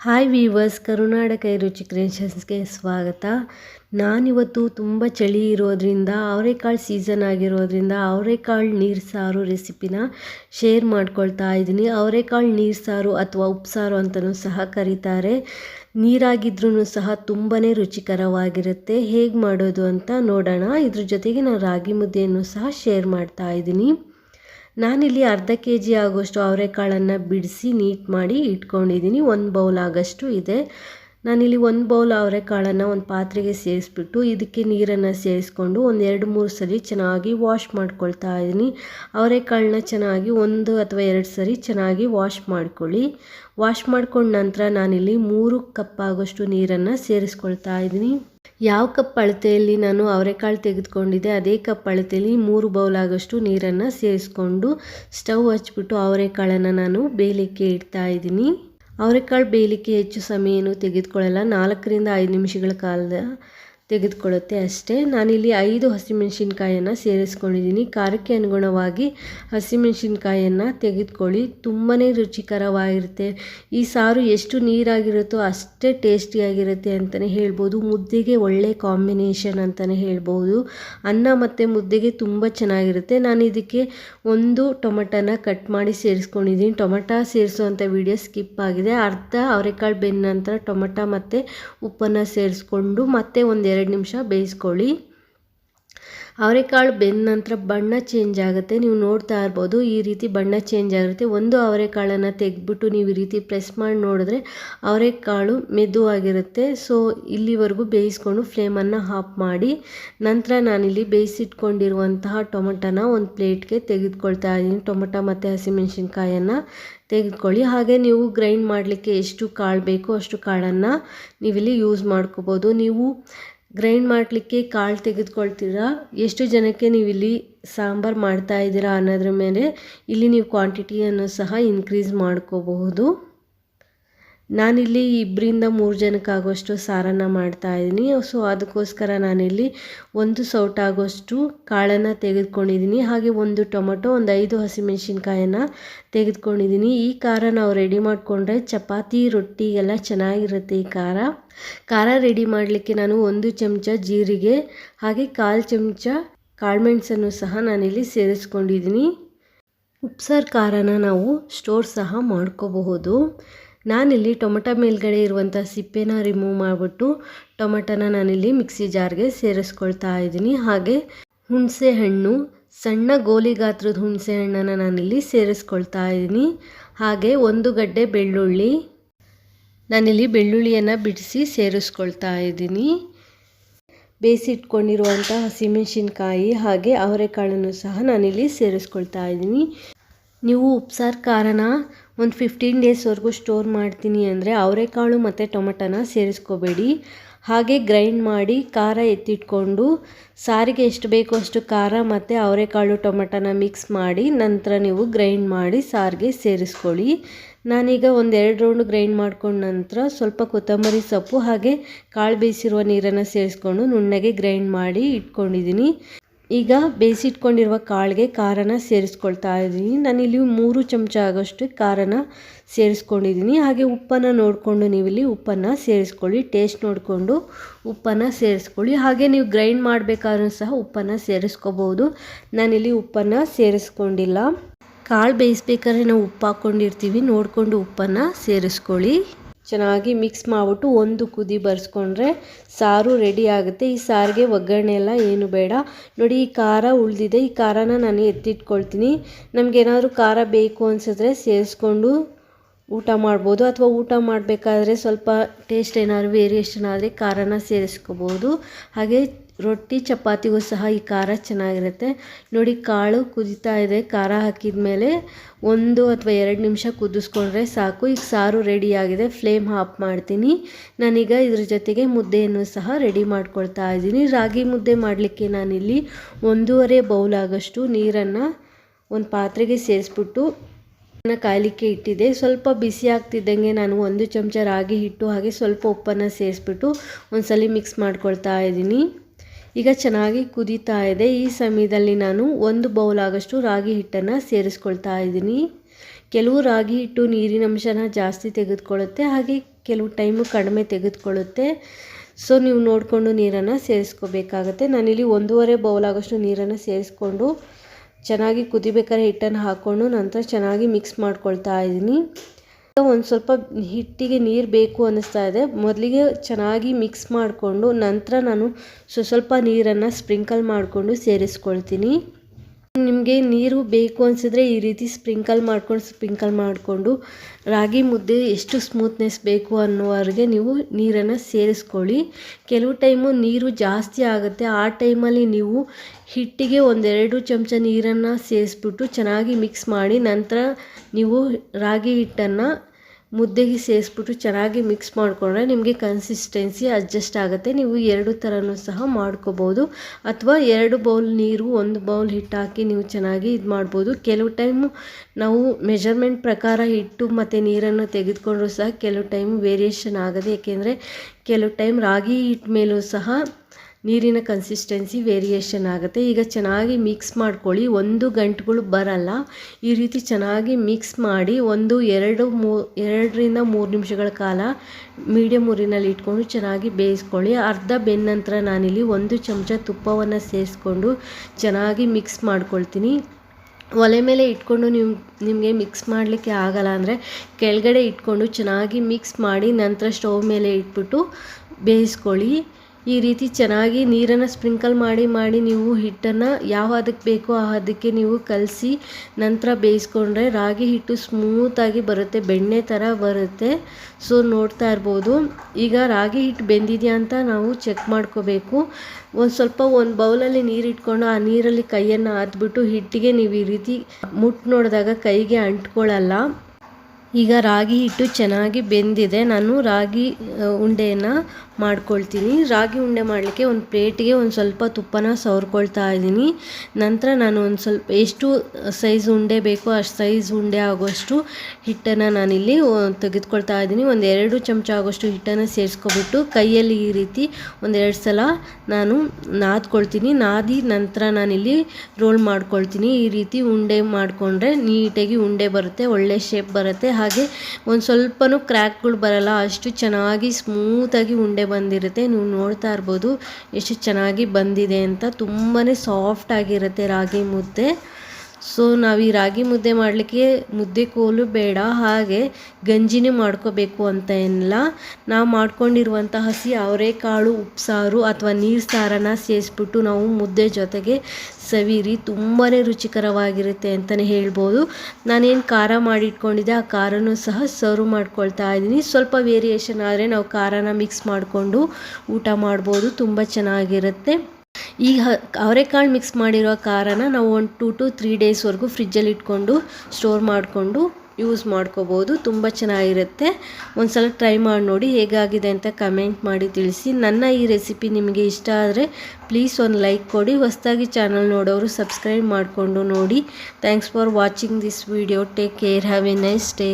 Hi viewers ಕರುನಾಡ ರುಚಿ ಕ್ರಿಯೇಷನ್ಸ್ಗೆ ಸ್ವಾಗತ. ನಾನಿವತ್ತು ತುಂಬ ಚಳಿ ಇರೋದ್ರಿಂದ, ಅವರೆಕಾಳು ಸೀಸನ್ ಆಗಿರೋದ್ರಿಂದ, ಅವರೆಕಾಳು ನೀರು ಸಾರು ರೆಸಿಪಿನ ಶೇರ್ ಮಾಡ್ಕೊಳ್ತಾ ಇದ್ದೀನಿ. ಅವರೆಕಾಳು ನೀರು ಸಾರು ಅಥವಾ ಉಪ್ಸಾರು ಅಂತಲೂ ಸಹ ಕರೀತಾರೆ. ನೀರಾಗಿದ್ರೂ ಸಹ ತುಂಬಾ ರುಚಿಕರವಾಗಿರುತ್ತೆ. ಹೇಗೆ ಮಾಡೋದು ಅಂತ ನೋಡೋಣ. ಇದ್ರ ಜೊತೆಗೆ ನಾನು ರಾಗಿ ಮುದ್ದೆಯನ್ನು ಸಹ ಶೇರ್ ಮಾಡ್ತಾ ಇದ್ದೀನಿ. ನಾನಿಲ್ಲಿ ಅರ್ಧ ಕೆ ಜಿ ಆಗೋಷ್ಟು ಅವರೆಕಾಳನ್ನು ಬಿಡಿಸಿ ನೀಟ್ ಮಾಡಿ ಇಟ್ಕೊಂಡಿದ್ದೀನಿ. ಒಂದು ಬೌಲ್ ಆಗೋಷ್ಟು ಇದೆ. ನಾನಿಲ್ಲಿ ಒಂದು ಬೌಲ್ ಅವರೆಕಾಳನ್ನು ಒಂದು ಪಾತ್ರೆಗೆ ಸೇರಿಸ್ಬಿಟ್ಟು ಇದಕ್ಕೆ ನೀರನ್ನು ಸೇರಿಸ್ಕೊಂಡು ಒಂದು ಎರಡು ಮೂರು ಸರಿ ಚೆನ್ನಾಗಿ ವಾಶ್ ಮಾಡ್ಕೊಳ್ತಾ ಇದ್ದೀನಿ. ಅವರೆಕಾಳನ್ನ ಚೆನ್ನಾಗಿ ಒಂದು ಅಥವಾ ಎರಡು ಸರಿ ಚೆನ್ನಾಗಿ ವಾಶ್ ಮಾಡ್ಕೊಳ್ಳಿ. ವಾಶ್ ಮಾಡ್ಕೊಂಡ ನಂತರ ನಾನಿಲ್ಲಿ ಮೂರು ಕಪ್ ಆಗೋಷ್ಟು ನೀರನ್ನು ಸೇರಿಸ್ಕೊಳ್ತಾ ಇದ್ದೀನಿ. ಯಾವ ಕಪ್ ಅಳತೆಯಲ್ಲಿ ನಾನು ಅವರೆಕಾಳು ತೆಗೆದುಕೊಂಡಿದ್ದೆ, ಅದೇ ಕಪ್ ಅಳತೆಯಲ್ಲಿ ಮೂರು ಬೌಲ್ ಆಗೋಷ್ಟು ನೀರನ್ನು ಸೇರಿಸ್ಕೊಂಡು ಸ್ಟವ್ ಹಚ್ಬಿಟ್ಟು ಅವರೆಕಾಳನ್ನು ನಾನು ಬೇಯಲಿಕ್ಕೆ ಇಡ್ತಾ ಇದ್ದೀನಿ. ಅವರೆಕಾಳು ಬೇಯಲಿಕ್ಕೆ ಹೆಚ್ಚು ಸಮಯ ಏನು ತೆಗೆದುಕೊಳ್ಳಲ್ಲ, ನಾಲ್ಕರಿಂದ ಐದು ನಿಮಿಷಗಳ ಕಾಲದ ತೆಗೆದುಕೊಳ್ಳುತ್ತೆ ಅಷ್ಟೇ. ನಾನಿಲ್ಲಿ ಐದು ಹಸಿಮೆಣಸಿನ್ಕಾಯನ್ನು ಸೇರಿಸ್ಕೊಂಡಿದ್ದೀನಿ. ಖಾರಕ್ಕೆ ಅನುಗುಣವಾಗಿ ಹಸಿಮೆಣಸಿನ್ಕಾಯನ್ನು ತೆಗೆದುಕೊಳ್ಳಿ. ತುಂಬಾ ರುಚಿಕರವಾಗಿರುತ್ತೆ. ಈ ಸಾರು ಎಷ್ಟು ನೀರಾಗಿರುತ್ತೋ ಅಷ್ಟೇ ಟೇಸ್ಟಿಯಾಗಿರುತ್ತೆ ಅಂತಲೇ ಹೇಳ್ಬೋದು. ಮುದ್ದೆಗೆ ಒಳ್ಳೆ ಕಾಂಬಿನೇಷನ್ ಅಂತಲೇ ಹೇಳ್ಬೋದು. ಅನ್ನ ಮತ್ತು ಮುದ್ದೆಗೆ ತುಂಬ ಚೆನ್ನಾಗಿರುತ್ತೆ. ನಾನು ಇದಕ್ಕೆ ಒಂದು ಟೊಮೆಟೊನ ಕಟ್ ಮಾಡಿ ಸೇರಿಸ್ಕೊಂಡಿದ್ದೀನಿ. ಟೊಮೆಟೊ ಸೇರಿಸುವಂಥ ವಿಡಿಯೋ ಸ್ಕಿಪ್ ಆಗಿದೆ. ಅರ್ಧ ಅವರೆಕಾಳು ಬೆನ್ನ ನಂತರ ಟೊಮೆಟೊ ಮತ್ತು ಉಪ್ಪನ್ನು ಸೇರಿಸ್ಕೊಂಡು ಮತ್ತೆ ಒಂದು ಎರಡು ನಿಮಿಷ ಬೇಯಿಸ್ಕೊಳ್ಳಿ. ಅವರೆಕಾಳು ಬೆಂದ ನಂತರ ಬಣ್ಣ ಚೇಂಜ್ ಆಗುತ್ತೆ. ನೀವು ನೋಡ್ತಾ ಇರ್ಬೋದು, ಈ ರೀತಿ ಬಣ್ಣ ಚೇಂಜ್ ಆಗಿರುತ್ತೆ ಒಂದು ಅವರೆಕಾಳನ್ನು ತೆಗೆದ್ಬಿಟ್ಟು ನೀವು ಈ ರೀತಿ ಪ್ರೆಸ್ ಮಾಡಿ ನೋಡಿದ್ರೆ ಅವರೆಕಾಳು ಮೆದುವಾಗಿರುತ್ತೆ ಸೊ ಇಲ್ಲಿವರೆಗೂ ಬೇಯಿಸ್ಕೊಂಡು ಫ್ಲೇಮನ್ನು ಹಾಫ್ ಮಾಡಿ, ನಂತರ ನಾನಿಲ್ಲಿ ಬೇಯಿಸಿಟ್ಕೊಂಡಿರುವಂತಹ ಟೊಮೊಟೊನ ಒಂದು ಪ್ಲೇಟ್ಗೆ ತೆಗೆದುಕೊಳ್ತಾ ಇದ್ದೀನಿ. ಟೊಮೊಟೊ ಮತ್ತು ಹಸಿಮೆಣ್ಸಿನ್ಕಾಯನ್ನು ತೆಗೆದುಕೊಳ್ಳಿ. ಹಾಗೆ ನೀವು ಗ್ರೈಂಡ್ ಮಾಡಲಿಕ್ಕೆ ಎಷ್ಟು ಕಾಳು ಬೇಕೋ ಅಷ್ಟು ಕಾಳನ್ನು ನೀವಿಲ್ಲಿ ಯೂಸ್ ಮಾಡ್ಕೋಬೋದು. ನೀವು ಗ್ರೈಂಡ್ ಮಾಡಲಿಕ್ಕೆ ಕಾಳು ತೆಗೆದುಕೊಳ್ತೀರಾ? ಎಷ್ಟು ಜನಕ್ಕೆ ನೀವು ಇಲ್ಲಿ ಸಾಂಬಾರು ಮಾಡ್ತಾ ಇದ್ದೀರಾ ಅನ್ನೋದ್ರ ಮೇಲೆ ಇಲ್ಲಿ ನೀವು ಕ್ವಾಂಟಿಟಿಯನ್ನು ಸಹ ಇನ್ಕ್ರೀಸ್ ಮಾಡ್ಕೋಬಹುದು. ನಾನಿಲ್ಲಿ ಇಬ್ಬರಿಂದ ಮೂರು ಜನಕ್ಕಾಗೋಷ್ಟು ಸಾರನ್ನು ಮಾಡ್ತಾಯಿದ್ದೀನಿ ಸೊ ಅದಕ್ಕೋಸ್ಕರ ನಾನಿಲ್ಲಿ ಒಂದು ಸೌಟಾಗೋಷ್ಟು ಕಾಳನ್ನು ತೆಗೆದುಕೊಂಡಿದ್ದೀನಿ. ಹಾಗೆ ಒಂದು ಟೊಮೊಟೊ, ಒಂದು ಐದು ಹಸಿಮೆಣಸಿನ್ಕಾಯನ್ನು ತೆಗೆದುಕೊಂಡಿದ್ದೀನಿ. ಈ ಖಾರ ನಾವು ರೆಡಿ ಮಾಡಿಕೊಂಡ್ರೆ ಚಪಾತಿ ರೊಟ್ಟಿಗೆಲ್ಲ ಚೆನ್ನಾಗಿರುತ್ತೆ ಈ ಖಾರ. ಖಾರ ರೆಡಿ ಮಾಡಲಿಕ್ಕೆ ನಾನು ಒಂದು ಚಮಚ ಜೀರಿಗೆ, ಹಾಗೆ ಕಾಲು ಚಮಚ ಕಾಳುಮೆಣಸನ್ನು ಸಹ ನಾನಿಲ್ಲಿ ಸೇರಿಸ್ಕೊಂಡಿದ್ದೀನಿ. ಉಪ್ಸಾರು ಖಾರನ ನಾವು ಸ್ಟೋರ್ ಸಹ ಮಾಡ್ಕೋಬಹುದು. ನಾನಿಲ್ಲಿ ಟೊಮೆಟೊ ಮೇಲ್ಗಡೆ ಇರುವಂಥ ಸಿಪ್ಪೆನ ರಿಮೂವ್ ಮಾಡಿಬಿಟ್ಟು ಟೊಮೆಟೊನ ನಾನಿಲ್ಲಿ ಮಿಕ್ಸಿ ಜಾರ್ಗೆ ಸೇರಿಸ್ಕೊಳ್ತಾ ಇದ್ದೀನಿ. ಹಾಗೆ ಹುಣಸೆ ಹಣ್ಣು, ಸಣ್ಣ ಗೋಲಿ ಗಾತ್ರದ ಹುಣಸೆ ಹಣ್ಣನ್ನು ನಾನಿಲ್ಲಿ ಸೇರಿಸ್ಕೊಳ್ತಾ ಇದ್ದೀನಿ. ಹಾಗೆ ಒಂದು ಗಡ್ಡೆ ಬೆಳ್ಳುಳ್ಳಿ ನಾನಿಲ್ಲಿ ಬೆಳ್ಳುಳ್ಳಿಯನ್ನು ಬಿಡಿಸಿ ಸೇರಿಸ್ಕೊಳ್ತಾ ಇದ್ದೀನಿ. ಬೇಯಿಸಿಟ್ಕೊಂಡಿರುವಂಥ ಹಸಿಮೆಣಸಿನ್ಕಾಯಿ ಹಾಗೆ ಅವರೆಕಾಳನ್ನು ಸಹ ನಾನಿಲ್ಲಿ ಸೇರಿಸ್ಕೊಳ್ತಾ ಇದ್ದೀನಿ. ನೀವು ಉಪ್ಸಾರು, ಖಾರನ ಒಂದು ಫಿಫ್ಟೀನ್ ಡೇಸ್ವರೆಗೂ ಸ್ಟೋರ್ ಮಾಡ್ತೀನಿ ಅಂದರೆ ಅವರೆಕಾಳು ಮತ್ತು ಟೊಮೆಟೊನ ಸೇರಿಸ್ಕೋಬೇಡಿ. ಹಾಗೆ ಗ್ರೈಂಡ್ ಮಾಡಿ ಖಾರ ಎತ್ತಿಟ್ಕೊಂಡು ಸಾರಿಗೆ ಎಷ್ಟು ಬೇಕೋ ಅಷ್ಟು ಖಾರ ಮತ್ತು ಅವರೆಕಾಳು ಟೊಮೆಟೊನ ಮಿಕ್ಸ್ ಮಾಡಿ ನಂತರ ನೀವು ಗ್ರೈಂಡ್ ಮಾಡಿ ಸಾರಿಗೆ ಸೇರಿಸ್ಕೊಳ್ಳಿ. ನಾನೀಗ ಒಂದು ಎರಡು ರೌಂಡ್ ಗ್ರೈಂಡ್ ಮಾಡ್ಕೊಂಡ ನಂತರ ಸ್ವಲ್ಪ ಕೊತ್ತಂಬರಿ ಸೊಪ್ಪು ಹಾಗೆ ಕಾಳು ಬೇಯಿಸಿರುವ ನೀರನ್ನು ಸೇರಿಸ್ಕೊಂಡು ನುಣ್ಣಗೆ ಗ್ರೈಂಡ್ ಮಾಡಿ ಇಟ್ಕೊಂಡಿದ್ದೀನಿ. ಈಗ ಬೇಯಿಸಿಟ್ಕೊಂಡಿರುವ ಕಾಳಿಗೆ ಖಾರನ ಸೇರಿಸ್ಕೊಳ್ತಾ ಇದ್ದೀನಿ. ನಾನಿಲ್ಲಿ ಮೂರು ಚಮಚ ಆಗೋಷ್ಟು ಖಾರನ ಸೇರಿಸ್ಕೊಂಡಿದ್ದೀನಿ. ಹಾಗೆ ಉಪ್ಪನ್ನು ನೋಡಿಕೊಂಡು ನೀವಿಲ್ಲಿ ಉಪ್ಪನ್ನು ಸೇರಿಸ್ಕೊಳ್ಳಿ, ಟೇಸ್ಟ್ ನೋಡಿಕೊಂಡು ಉಪ್ಪನ್ನು ಸೇರಿಸ್ಕೊಳ್ಳಿ. ಹಾಗೆ ನೀವು ಗ್ರೈಂಡ್ ಮಾಡಬೇಕಾದ್ರೂ ಸಹ ಉಪ್ಪನ್ನು ಸೇರಿಸ್ಕೋಬೋದು. ನಾನಿಲ್ಲಿ ಉಪ್ಪನ್ನು ಸೇರಿಸ್ಕೊಂಡಿಲ್ಲ. ಕಾಳು ಬೇಯಿಸ್ಬೇಕಾದ್ರೆ ನಾವು ಉಪ್ಪು ಹಾಕ್ಕೊಂಡಿರ್ತೀವಿ. ನೋಡಿಕೊಂಡು ಉಪ್ಪನ್ನು ಸೇರಿಸ್ಕೊಳ್ಳಿ. ಚೆನ್ನಾಗಿ ಮಿಕ್ಸ್ ಮಾಡಿಬಿಟ್ಟು ಒಂದು ಕುದಿ ಬರ್ಸ್ಕೊಂಡ್ರೆ ಸಾರು ರೆಡಿ ಆಗುತ್ತೆ. ಈ ಸಾರಿಗೆ ಒಗ್ಗರಣೆ ಎಲ್ಲ ಏನು ಬೇಡ. ನೋಡಿ, ಈ ಖಾರ ಉಳಿದಿದೆ. ಈ ಖಾರನ ನಾನು ಎತ್ತಿಟ್ಕೊಳ್ತೀನಿ. ನಮಗೇನಾದ್ರೂ ಖಾರ ಬೇಕು ಅನಿಸಿದ್ರೆ ಸೇರಿಸ್ಕೊಂಡು ಊಟ ಮಾಡ್ಬೋದು ಅಥವಾ ಊಟ ಮಾಡಬೇಕಾದ್ರೆ ಸ್ವಲ್ಪ ಟೇಸ್ಟ್ ಏನಾದರೂ ವೇರಿಯೇಷನ್ ಆದರೆ ಖಾರನ ಸೇರಿಸ್ಕೋಬೋದು. ಹಾಗೆ ರೊಟ್ಟಿ, ಚಪಾತಿಗೂ ಸಹ ಈ ಖಾರ ಚೆನ್ನಾಗಿರುತ್ತೆ. ನೋಡಿ ಕಾಳು ಕುದಿತಾ ಇದೆ. ಖಾರ ಹಾಕಿದ ಮೇಲೆ ಒಂದು ಅಥವಾ ಎರಡು ನಿಮಿಷ ಕುದಿಸ್ಕೊಂಡ್ರೆ ಸಾಕು. ಈಗ ಸಾರು ರೆಡಿಯಾಗಿದೆ ಫ್ಲೇಮ್ ಆಫ್ ಮಾಡ್ತೀನಿ. ನಾನೀಗ ಇದ್ರ ಜೊತೆಗೆ ಮುದ್ದೆಯನ್ನು ಸಹ ರೆಡಿ ಮಾಡ್ಕೊಳ್ತಾ ಇದ್ದೀನಿ. ರಾಗಿ ಮುದ್ದೆ ಮಾಡಲಿಕ್ಕೆ ನಾನಿಲ್ಲಿ ಒಂದೂವರೆ ಬೌಲ್ ಆಗೋಷ್ಟು ನೀರನ್ನು ಒಂದು ಪಾತ್ರೆಗೆ ಸೇರಿಸ್ಬಿಟ್ಟು ಕಾಯಲಿಕ್ಕೆ ಇಟ್ಟಿದ್ದೆ. ಸ್ವಲ್ಪ ಬಿಸಿ ಆಗ್ತಿದ್ದಂಗೆ ನಾನು ಒಂದು ಚಮಚ ರಾಗಿ ಹಿಟ್ಟು ಹಾಗೆ ಸ್ವಲ್ಪ ಉಪ್ಪನ್ನು ಸೇರಿಸ್ಬಿಟ್ಟು ಒಂದ್ಸಲ ಮಿಕ್ಸ್ ಮಾಡ್ಕೊಳ್ತಾ ಇದ್ದೀನಿ. ಈಗ ಚೆನ್ನಾಗಿ ಕುದೀತಾ ಇದೆ. ಈ ಸಮಯದಲ್ಲಿ ನಾನು ಒಂದು ಬೌಲ್ ಆಗಷ್ಟು ರಾಗಿ ಹಿಟ್ಟನ್ನು ಸೇರಿಸ್ಕೊಳ್ತಾ ಇದ್ದೀನಿ. ಕೆಲವು ರಾಗಿ ಹಿಟ್ಟು ನೀರಿನ ಅಂಶನ ಜಾಸ್ತಿ ತೆಗೆದುಕೊಳ್ಳುತ್ತೆ, ಹಾಗೆ ಕೆಲವು ಟೈಮು ಕಡಿಮೆ ತೆಗೆದುಕೊಳ್ಳುತ್ತೆ. ಸೊ ನೀವು ನೋಡಿಕೊಂಡು ನೀರನ್ನು ಸೇರಿಸ್ಕೋಬೇಕಾಗತ್ತೆ. ನಾನಿಲ್ಲಿ ಒಂದೂವರೆ ಬೌಲ್ ಆಗೋಷ್ಟು ನೀರನ್ನು ಸೇರಿಸ್ಕೊಂಡು ಚೆನ್ನಾಗಿ ಕುದಿಬೇಕಾದ್ರೆ ಹಿಟ್ಟನ್ನು ಹಾಕ್ಕೊಂಡು ನಂತರ ಚೆನ್ನಾಗಿ ಮಿಕ್ಸ್ ಮಾಡ್ಕೊಳ್ತಾ ಇದ್ದೀನಿ. ಒಂದು ಸ್ವಲ್ಪ ಹಿಟ್ಟಿಗೆ ನೀರು ಬೇಕು ಅನ್ನಿಸ್ತಾ ಇದೆ. ಮೊದಲಿಗೆ ಚೆನ್ನಾಗಿ ಮಿಕ್ಸ್ ಮಾಡಿಕೊಂಡು ನಂತರ ನಾನು ಸ್ವಲ್ಪ ನೀರನ್ನು ಸ್ಪ್ರಿಂಕಲ್ ಮಾಡಿಕೊಂಡು ಸೇರಿಸ್ಕೊಳ್ತೀನಿ. ನಿಮಗೆ ನೀರು ಬೇಕು ಅನಿಸಿದ್ರೆ ಈ ರೀತಿ ಸ್ಪ್ರಿಂಕಲ್ ಮಾಡ್ಕೊಂಡು ಸ್ಪ್ರಿಂಕಲ್ ಮಾಡಿಕೊಂಡು ರಾಗಿ ಮುದ್ದೆ ಎಷ್ಟು ಸ್ಮೂತ್ನೆಸ್ ಬೇಕು ಅನ್ನೋವರೆಗೆ ನೀವು ನೀರನ್ನು ಸೇರಿಸ್ಕೊಳ್ಳಿ. ಕೆಲವು ಟೈಮು ನೀರು ಜಾಸ್ತಿ ಆಗುತ್ತೆ. ಆ ಟೈಮಲ್ಲಿ ನೀವು ಹಿಟ್ಟಿಗೆ ಒಂದೆರಡು ಚಮಚ ನೀರನ್ನು ಸೇರಿಸ್ಬಿಟ್ಟು ಚೆನ್ನಾಗಿ ಮಿಕ್ಸ್ ಮಾಡಿ ನಂತರ ನೀವು ರಾಗಿ ಹಿಟ್ಟನ್ನು ಮುದ್ದೆಗೆ ಸೇರಿಸ್ಬಿಟ್ಟು ಚೆನ್ನಾಗಿ ಮಿಕ್ಸ್ ಮಾಡಿಕೊಂಡ್ರೆ ನಿಮಗೆ ಕನ್ಸಿಸ್ಟೆನ್ಸಿ ಅಡ್ಜಸ್ಟ್ ಆಗುತ್ತೆ. ನೀವು ಎರಡು ಥರನೂ ಸಹ ಮಾಡ್ಕೋಬೋದು. ಅಥವಾ ಎರಡು ಬೌಲ್ ನೀರು, ಒಂದು ಬೌಲ್ ಹಿಟ್ಟು ಹಾಕಿ ನೀವು ಚೆನ್ನಾಗಿ ಇದು ಮಾಡ್ಬೋದು. ಕೆಲವು ಟೈಮು ನಾವು ಮೆಜರ್ಮೆಂಟ್ ಪ್ರಕಾರ ಹಿಟ್ಟು ಮತ್ತು ನೀರನ್ನು ತೆಗೆದುಕೊಂಡ್ರೂ ಸಹ ಕೆಲವು ಟೈಮ್ ವೇರಿಯೇಷನ್ ಆಗದೆ, ಏಕೆಂದರೆ ಕೆಲವು ಟೈಮ್ ರಾಗಿ ಹಿಟ್ಟು ಮೇಲೂ ಸಹ ನೀರಿನ ಕನ್ಸಿಸ್ಟೆನ್ಸಿ ವೇರಿಯೇಷನ್ ಆಗುತ್ತೆ. ಈಗ ಚೆನ್ನಾಗಿ ಮಿಕ್ಸ್ ಮಾಡ್ಕೊಳ್ಳಿ. ಒಂದು ಗಂಟುಗಳು ಬರಲ್ಲ. ಈ ರೀತಿ ಚೆನ್ನಾಗಿ ಮಿಕ್ಸ್ ಮಾಡಿ ಒಂದು ಎರಡು ಮೂ, ಎರಡರಿಂದ ಮೂರು ನಿಮಿಷಗಳ ಕಾಲ ಮೀಡಿಯಮ್ ಊರಿನಲ್ಲಿ ಇಟ್ಕೊಂಡು ಚೆನ್ನಾಗಿ ಬೇಯಿಸ್ಕೊಳ್ಳಿ. ಅರ್ಧ ಬೆಂದ ನಂತರ ನಾನಿಲ್ಲಿ ಒಂದು ಚಮಚ ತುಪ್ಪವನ್ನು ಸೇರಿಸ್ಕೊಂಡು ಚೆನ್ನಾಗಿ ಮಿಕ್ಸ್ ಮಾಡ್ಕೊಳ್ತೀನಿ. ಒಲೆ ಮೇಲೆ ಇಟ್ಕೊಂಡು ನೀವು ನಿಮಗೆ ಮಿಕ್ಸ್ ಮಾಡಲಿಕ್ಕೆ ಆಗಲ್ಲ ಅಂದರೆ ಕೆಳಗಡೆ ಇಟ್ಕೊಂಡು ಚೆನ್ನಾಗಿ ಮಿಕ್ಸ್ ಮಾಡಿ ನಂತರ ಸ್ಟವ್ ಮೇಲೆ ಇಟ್ಬಿಟ್ಟು ಬೇಯಿಸ್ಕೊಳ್ಳಿ. ಈ ರೀತಿ ಚೆನ್ನಾಗಿ ನೀರನ್ನು ಸ್ಪ್ರಿಂಕಲ್ ಮಾಡಿ ಮಾಡಿ ನೀವು ಹಿಟ್ಟನ್ನು ಯಾವ ಅದಕ್ಕೆ ಬೇಕೋ ಆ ಅದಕ್ಕೆ ನೀವು ಕಲಸಿ ನಂತರ ಬೇಯಿಸ್ಕೊಂಡ್ರೆ ರಾಗಿ ಹಿಟ್ಟು ಸ್ಮೂತಾಗಿ ಬರುತ್ತೆ, ಬೆಣ್ಣೆ ಥರ ಬರುತ್ತೆ. ಸೊ ನೋಡ್ತಾ ಇರ್ಬೋದು. ಈಗ ರಾಗಿ ಹಿಟ್ಟು ಬೆಂದಿದೆಯಾ ಅಂತ ನಾವು ಚೆಕ್ ಮಾಡ್ಕೋಬೇಕು. ಒಂದು ಸ್ವಲ್ಪ ಒಂದು ಬೌಲಲ್ಲಿ ನೀರು ಇಟ್ಕೊಂಡು ಆ ನೀರಲ್ಲಿ ಕೈಯನ್ನು ಹಾದ್ಬಿಟ್ಟು ಹಿಟ್ಟಿಗೆ ನೀವು ಈ ರೀತಿ ಮುಟ್ಟು ನೋಡಿದಾಗ ಕೈಗೆ ಅಂಟ್ಕೊಳ್ಳಲ್ಲ. ಈಗ ರಾಗಿ ಹಿಟ್ಟು ಚೆನ್ನಾಗಿ ಬೆಂದಿದೆ. ನಾನು ರಾಗಿ ಉಂಡೆಯನ್ನು ಮಾಡ್ಕೊಳ್ತೀನಿ. ರಾಗಿ ಉಂಡೆ ಮಾಡಲಿಕ್ಕೆ ಒಂದು ಪ್ಲೇಟಿಗೆ ಒಂದು ಸ್ವಲ್ಪ ತುಪ್ಪನ ಸವರ್ಕೊಳ್ತಾ ಇದ್ದೀನಿ. ನಂತರ ನಾನು ಒಂದು ಸ್ವಲ್ಪ, ಎಷ್ಟು ಸೈಜ್ ಉಂಡೆ ಬೇಕೋ ಅಷ್ಟು ಸೈಜ್ ಉಂಡೆ ಆಗೋಷ್ಟು ಹಿಟ್ಟನ್ನು ನಾನಿಲ್ಲಿ ತೆಗೆದುಕೊಳ್ತಾ ಇದ್ದೀನಿ. ಒಂದು ಎರಡು ಚಮಚ ಆಗೋಷ್ಟು ಹಿಟ್ಟನ್ನು ಸೇರಿಸ್ಕೊಬಿಟ್ಟು ಕೈಯಲ್ಲಿ ಈ ರೀತಿ ಒಂದೆರಡು ಸಲ ನಾನು ನಾದ್ಕೊಳ್ತೀನಿ. ನಾದಿ ನಂತರ ನಾನಿಲ್ಲಿ ರೋಲ್ ಮಾಡ್ಕೊಳ್ತೀನಿ. ಈ ರೀತಿ ಉಂಡೆ ಮಾಡಿಕೊಂಡ್ರೆ ನೀಟಾಗಿ ಉಂಡೆ ಬರುತ್ತೆ, ಒಳ್ಳೆ ಶೇಪ್ ಬರುತ್ತೆ. ಹಾಗೆ ಒಂದು ಸ್ವಲ್ಪನೂ ಕ್ರ್ಯಾಕ್ಗಳು ಬರಲ್ಲ. ಅಷ್ಟು ಚೆನ್ನಾಗಿ ಸ್ಮೂತಾಗಿ ಉಂಡೆ ಬಂದಿರುತ್ತೆ. ನೀವು ನೋಡ್ತಾ ಇರ್ಬೋದು ಎಷ್ಟು ಚೆನ್ನಾಗಿ ಬಂದಿದೆ ಅಂತ. ತುಂಬಾ ಸಾಫ್ಟ್ ಆಗಿರುತ್ತೆ ರಾಗಿ ಮುದ್ದೆ. ಸೊ ನಾವು ಈ ರಾಗಿ ಮುದ್ದೆ ಮಾಡಲಿಕ್ಕೆ ಮುದ್ದೆ ಕೋಲು ಬೇಡ, ಹಾಗೆ ಗಂಜಿನೇ ಮಾಡ್ಕೋಬೇಕು ಅಂತ ಏನಿಲ್ಲ. ನಾವು ಮಾಡ್ಕೊಂಡಿರುವಂಥ ಹಸಿ ಅವರೆಕಾಳು, ಉಪ್ಸಾರು ಅಥವಾ ನೀರು ಸಾರನ್ನ ಸೇರಿಸ್ಬಿಟ್ಟು ನಾವು ಮುದ್ದೆ ಜೊತೆಗೆ ಸವಿರಿ. ತುಂಬಾ ರುಚಿಕರವಾಗಿರುತ್ತೆ ಅಂತಲೇ ಹೇಳ್ಬೋದು. ನಾನೇನು ಖಾರ ಮಾಡಿಟ್ಕೊಂಡಿದ್ದೆ ಆ ಖಾರನೂ ಸಹ ಸರ್ವ್ ಮಾಡ್ಕೊಳ್ತಾ ಇದ್ದೀನಿ. ಸ್ವಲ್ಪ ವೇರಿಯೇಷನ್ ಆದರೆ ನಾವು ಖಾರನ ಮಿಕ್ಸ್ ಮಾಡಿಕೊಂಡು ಊಟ ಮಾಡ್ಬೋದು. ತುಂಬ ಚೆನ್ನಾಗಿರುತ್ತೆ. ಈ ಹ ಅವರೆಕಾಳು ಮಿಕ್ಸ್ ಮಾಡಿರೋ ಖಾರನ ನಾವು ಒಂದು ಟು ಟು ತ್ರೀ ಡೇಸ್ವರೆಗೂ ಫ್ರಿಜ್ಜಲ್ಲಿ ಇಟ್ಕೊಂಡು ಸ್ಟೋರ್ ಮಾಡಿಕೊಂಡು ಯೂಸ್ ಮಾಡ್ಕೋಬೋದು. ತುಂಬ ಚೆನ್ನಾಗಿರುತ್ತೆ. ಒಂದು ಸಲ ಟ್ರೈ ಮಾಡಿ ನೋಡಿ ಹೇಗಾಗಿದೆ ಅಂತ ಕಮೆಂಟ್ ಮಾಡಿ ತಿಳಿಸಿ. ನನ್ನ ಈ ರೆಸಿಪಿ ನಿಮಗೆ ಇಷ್ಟ ಆದರೆ ಪ್ಲೀಸ್ ಒಂದು ಲೈಕ್ ಕೊಡಿ. ಹೊಸದಾಗಿ ಚಾನಲ್ ನೋಡೋರು ಸಬ್ಸ್ಕ್ರೈಬ್ ಮಾಡಿಕೊಂಡು ನೋಡಿ. Thanks for watching this video take care have a nice day